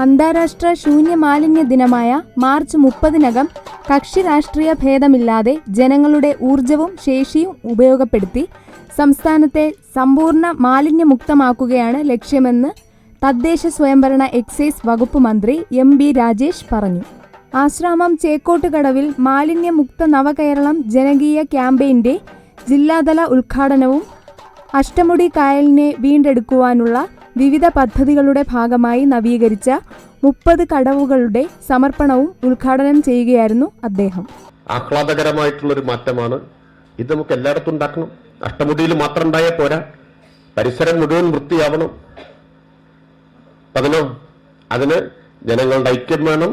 അന്താരാഷ്ട്ര ശൂന്യ മാലിന്യ ദിനമായ മാർച്ച് മുപ്പതിനകം കക്ഷി രാഷ്ട്രീയ ഭേദമില്ലാതെ ജനങ്ങളുടെ ഊർജവും ശേഷിയും ഉപയോഗപ്പെടുത്തി സംസ്ഥാനത്തെ സമ്പൂർണ മാലിന്യമുക്തമാക്കുകയാണ് ലക്ഷ്യമെന്ന് തദ്ദേശ സ്വയംഭരണ എക്സൈസ് വകുപ്പ് മന്ത്രി എം ബി രാജേഷ് പറഞ്ഞു. ആശ്രാമം ചേക്കോട്ടുകടവിൽ മാലിന്യമുക്ത നവകേരളം ജനകീയ ക്യാമ്പയിന്റെ ജില്ലാതല ഉദ്ഘാടനവും അഷ്ടമുടി കായലിനെ വീണ്ടെടുക്കുവാനുള്ള വിവിധ പദ്ധതികളുടെ ഭാഗമായി നവീകരിച്ച മുപ്പത് കടവുകളുടെ സമർപ്പണവും ഉദ്ഘാടനം ചെയ്യുകയായിരുന്നു അദ്ദേഹം. ആഹ്ലാദകരമായിട്ടുള്ളൊരു മാറ്റമാണ്. ഇത് നമുക്ക് എല്ലായിടത്തും ഉണ്ടാക്കണം. അഷ്ടമുടിയിൽ മാത്രം ഉണ്ടായാൽ പോരാ. പരിസരം മുഴുവൻ വൃത്തിയാവണം. അതിനോ അതിന് ജനങ്ങളുടെ ഐക്യം വേണം.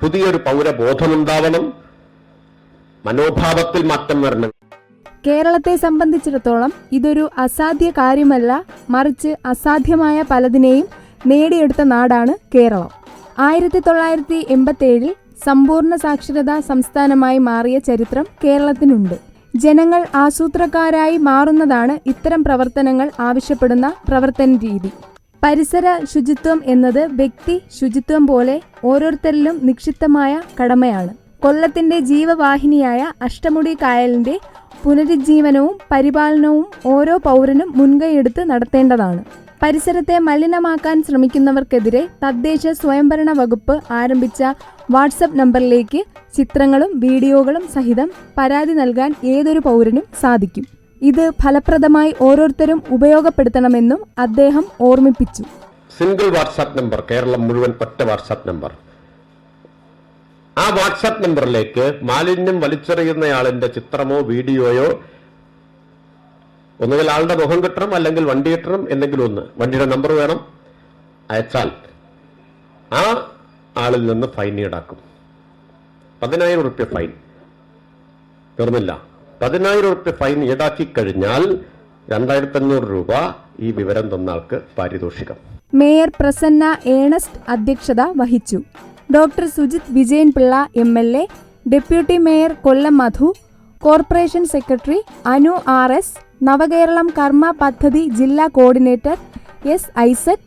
പുതിയൊരു പൗരബോധമുണ്ടാവണം മനോഭാവത്തിൽ മാറ്റം വരണം. കേരളത്തെ സംബന്ധിച്ചിടത്തോളം ഇതൊരു അസാധ്യ കാര്യമല്ല മറിച്ച് അസാധ്യമായ പലതിനെയും നേടിയെടുത്ത നാടാണ് കേരളം. ആയിരത്തി തൊള്ളായിരത്തി എൺപത്തേഴിൽ സമ്പൂർണ സാക്ഷരതാ സംസ്ഥാനമായി മാറിയ ചരിത്രം കേരളത്തിനുണ്ട്. ജനങ്ങൾ ആസൂത്രക്കാരായി മാറുന്നതാണ് ഇത്തരം പ്രവർത്തനങ്ങൾ ആവശ്യപ്പെടുന്ന പ്രവർത്തന രീതി. പരിസര ശുചിത്വം എന്നത് വ്യക്തി ശുചിത്വം പോലെ ഓരോരുത്തരിലും നിക്ഷിപ്തമായ കടമയാണ്. കൊല്ലത്തിന്റെ ജീവവാഹിനിയായ അഷ്ടമുടി കായലിന്റെ പുനരുജ്ജീവനവും പരിപാലനവും ഓരോ പൗരനും മുൻകൈയെടുത്ത് നടത്തേണ്ടതാണ്. പരിസരത്തെ മലിനമാക്കാൻ ശ്രമിക്കുന്നവർക്കെതിരെ തദ്ദേശ സ്വയംഭരണ വകുപ്പ് ആരംഭിച്ച വാട്സപ്പ് നമ്പറിലേക്ക് ചിത്രങ്ങളും വീഡിയോകളും സഹിതം പരാതി നൽകാൻ ഏതൊരു പൗരനും സാധിക്കും. ഇത് ഫലപ്രദമായി ഓരോരുത്തരും ഉപയോഗപ്പെടുത്തണമെന്നും അദ്ദേഹം ഓർമ്മിപ്പിച്ചു. സിംഗിൾ വാട്സാപ്പ് നമ്പർ കേരളം മുഴുവൻ ഒറ്റ വാട്സാപ്പ് നമ്പർ. ആ വാട്സാപ്പ് നമ്പറിലേക്ക് മാലിന്യം വലിച്ചെറിയുന്നയാളിന്റെ ചിത്രമോ വീഡിയോയോ ഒന്നുകിൽ ആളുടെ മുഖം കിട്ടണം അല്ലെങ്കിൽ വണ്ടി കിട്ടണം എന്തെങ്കിലും ഒന്ന്. വണ്ടിയുടെ നമ്പർ വേണം. അയച്ചാൽ ആ ആളിൽ നിന്ന് ഫൈൻ ഈടാക്കും. പതിനായിരം റുപ്യ ഫൈൻ. തീർന്നില്ല. പതിനായിരം റുപ്യ ഫൈൻ ഈടാക്കി കഴിഞ്ഞാൽ രണ്ടായിരത്തി അഞ്ഞൂറ് രൂപ ഈ വിവരം തന്ന ആൾക്ക് പാരിതോഷികം. മേയർ പ്രസന്ന ഏണസ്റ്റ് അധ്യക്ഷത വഹിച്ചു. Doctor Sujith Vijayan Pillai M L A deputy mayor Kollam Madhu corporation secretary Anu R S Navakeralam കർമ്മ പദ്ധതി ജില്ലാ കോർഡിനേറ്റർ എസ് ഐസക്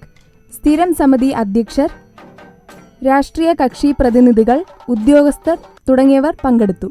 സ്ഥിരം സമിതി അധ്യക്ഷർ രാഷ്ട്രീയ കക്ഷി പ്രതിനിധികൾ ഉദ്യോഗസ്ഥർ തുടങ്ങിയവർ പങ്കെടുത്തു.